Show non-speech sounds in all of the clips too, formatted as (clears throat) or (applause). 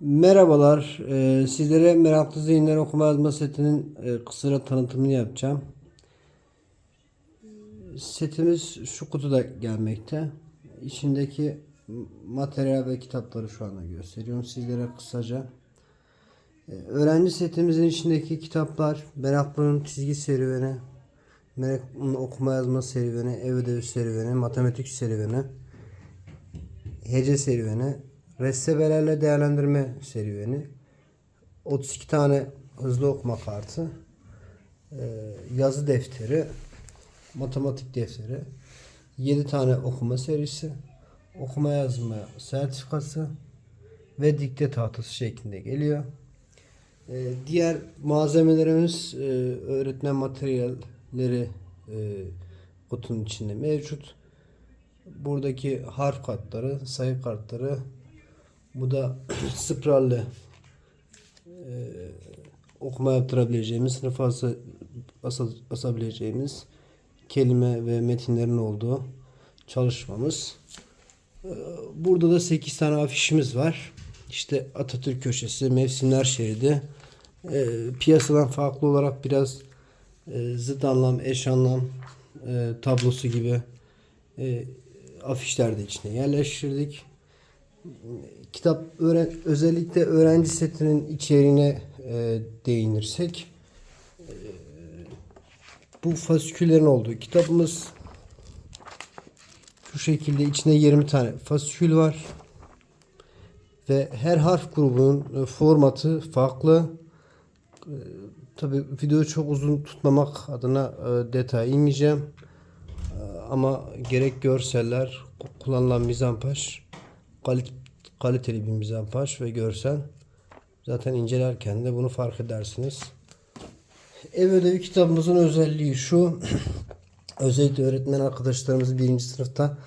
Merhabalar. Ee, sizlere Meraklı Zihinler Okuma Yazma Seti'nin e, tanıtımını yapacağım. Setimiz şu kutuda gelmekte. İçindeki materyal ve kitapları şu anda gösteriyorum sizlere kısaca. Ee, öğrenci setimizin içindeki kitaplar Meraklı'nın çizgi serüveni, Meraklı'nın okuma yazma serüveni, ev ödevi serüveni, matematik serüveni, hece serüveni, restebelerle değerlendirme serüveni, 32 tane hızlı okuma kartı, e, yazı defteri, matematik defteri, 7 tane okuma serisi, okuma yazma sertifikası ve dikte tahtası şeklinde geliyor. E, Diğer malzemelerimiz e, öğretmen materyalleri kutunun içinde mevcut. Buradaki harf kartları, sayı kartları, bu da (coughs) sprallı e, okuma yaptırabileceğimiz, sınıfa asa, asa- asabileceğimiz kelime ve metinlerin olduğu çalışmamız. E, Burada da 8 tane afişimiz var. İşte Atatürk köşesi, mevsimler şeridi. E, piyasadan farklı olarak biraz e, zıt anlam, eş anlam e, tablosu gibi e, afişler de içine yerleştirdik kitap öğren özellikle öğrenci setinin içeriğine e, değinirsek e, bu fasiküllerin olduğu kitabımız şu şekilde içinde 20 tane fasikül var ve her harf grubunun e, formatı farklı. E, Tabi videoyu çok uzun tutmamak adına e, detay inmeyeceğim. E, Ama gerek görseller, kullanılan mizampaj kalit- kaliteli bir mizampaj ve görsel. Zaten incelerken de bunu fark edersiniz. Ev ödevi kitabımızın özelliği şu. (clears throat) Özellikle öğretmen arkadaşlarımız birinci sınıfta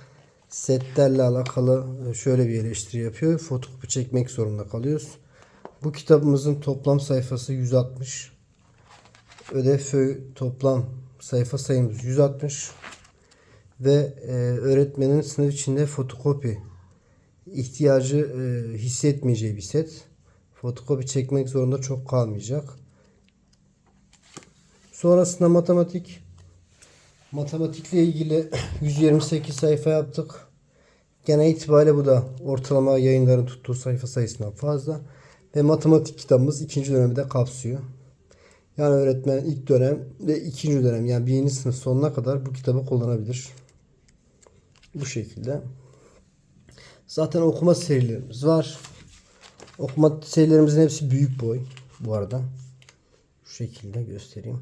setlerle alakalı şöyle bir eleştiri yapıyor. Fotokopi çekmek zorunda kalıyoruz. Bu kitabımızın toplam sayfası 160. Ödev toplam sayfa sayımız 160 ve e, öğretmenin sınıf içinde fotokopi ihtiyacı e, hissetmeyeceği bir set. Fotokopi çekmek zorunda çok kalmayacak. Sonrasında matematik. Matematikle ilgili (clears throat) 128 sayfa yaptık. Genel itibariyle bu da ortalama yayınların tuttuğu sayfa sayısından fazla. Ve matematik kitabımız ikinci dönemi de kapsıyor. Yani öğretmen ilk dönem ve ikinci dönem yani birinci sınıf sonuna kadar bu kitabı kullanabilir. Bu şekilde. Zaten okuma serilerimiz var. Okuma serilerimizin hepsi büyük boy bu arada. Şu şekilde göstereyim.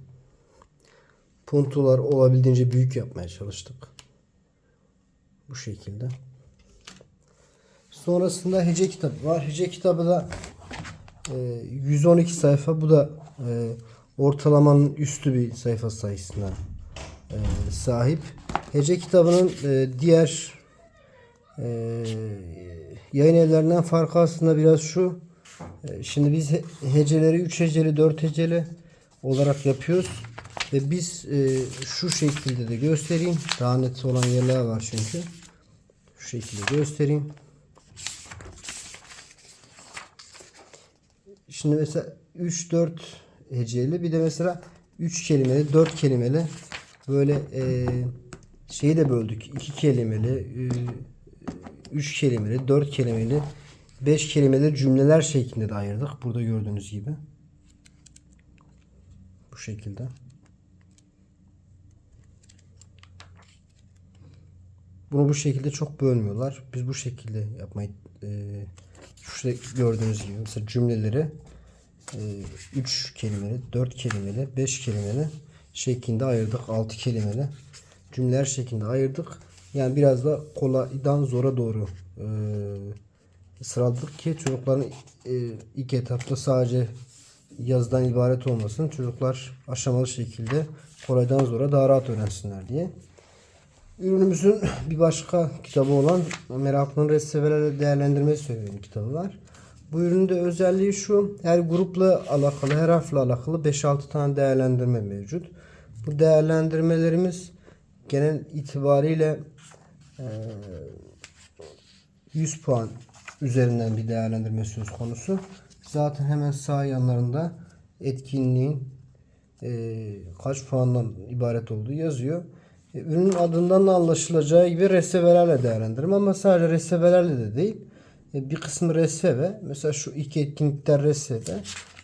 Puntolar olabildiğince büyük yapmaya çalıştık. Bu şekilde. Sonrasında hece kitabı var. Hece kitabı da e, 112 sayfa. Bu da e, ortalamanın üstü bir sayfa sayısına e, sahip. Hece kitabının e, diğer ee, yayın evlerinden farkı aslında biraz şu. Ee, Şimdi biz he- heceleri 3 heceli 4 heceli olarak yapıyoruz. Ve biz e, şu şekilde de göstereyim. Daha net olan yerler var çünkü. Şu şekilde göstereyim. Şimdi mesela 3-4 heceli bir de mesela 3 kelimeli 4 kelimeli böyle e, şeyi de böldük. 2 kelimeli 3 kelimeli 4 kelimeli 5 kelimeli cümleler şeklinde de ayırdık. Burada gördüğünüz gibi. Bu şekilde. Bunu bu şekilde çok bölmüyorlar. Biz bu şekilde yapmayı e, şurada gördüğünüz gibi mesela cümleleri 3 kelimeli, 4 kelimeli, 5 kelimeli şeklinde ayırdık. 6 kelimeli cümleler şeklinde ayırdık. Yani biraz da kolaydan zora doğru e, sıraladık ki çocukların e, ilk etapta sadece yazıdan ibaret olmasın. Çocuklar aşamalı şekilde kolaydan zora daha rahat öğrensinler diye. Ürünümüzün bir başka kitabı olan Meraklı'nın Restseverlerle Değerlendirme Söylemi kitabı var. Bu ürünün de özelliği şu. Her grupla alakalı, her harfle alakalı 5-6 tane değerlendirme mevcut. Bu değerlendirmelerimiz genel itibariyle 100 puan üzerinden bir değerlendirme söz konusu. Zaten hemen sağ yanlarında etkinliğin kaç puandan ibaret olduğu yazıyor. Ürünün adından da anlaşılacağı gibi resvelerle değerlendiririm ama sadece resvelerle de değil. Bir kısmı resve mesela şu iki etkinlikler resve.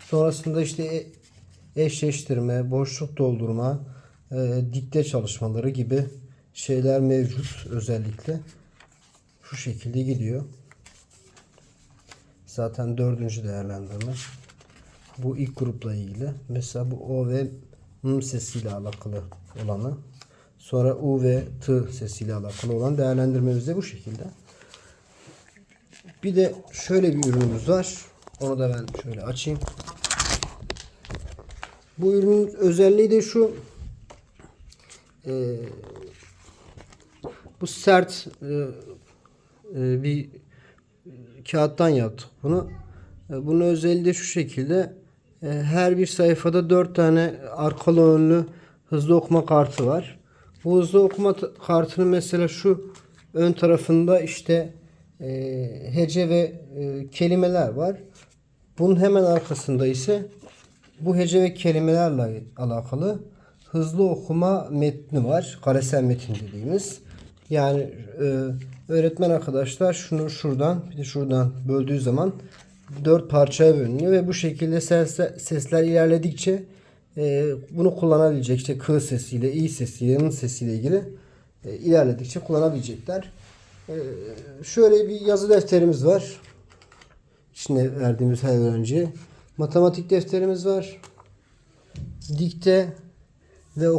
Sonrasında işte e- eşleştirme, boşluk doldurma, dikte çalışmaları gibi şeyler mevcut özellikle. Şu şekilde gidiyor. Zaten dördüncü değerlendirme. Bu ilk grupla ilgili. Mesela bu O ve M sesiyle alakalı olanı. Sonra U ve T sesiyle alakalı olan değerlendirmemiz de bu şekilde. Bir de şöyle bir ürünümüz var. Onu da ben şöyle açayım. Bu ürünün özelliği de şu. Ee, bu sert e, e, bir kağıttan yaptık bunu. E, Bunun özelliği de şu şekilde. E, Her bir sayfada 4 tane arkalı önlü hızlı okuma kartı var. Bu hızlı okuma kartının mesela şu ön tarafında işte e, hece ve e, kelimeler var. Bunun hemen arkasında ise bu hece ve kelimelerle alakalı hızlı okuma metni var. Karesel metin dediğimiz. Yani e, öğretmen arkadaşlar şunu şuradan bir de şuradan böldüğü zaman dört parçaya bölünüyor ve bu şekilde sesler, sesler ilerledikçe e, bunu kullanabilecek işte k sesiyle, i sesiyle, n sesiyle ilgili e, ilerledikçe kullanabilecekler. E, şöyle bir yazı defterimiz var. İçine verdiğimiz her öğrenciye. Matematik defterimiz var. Dikte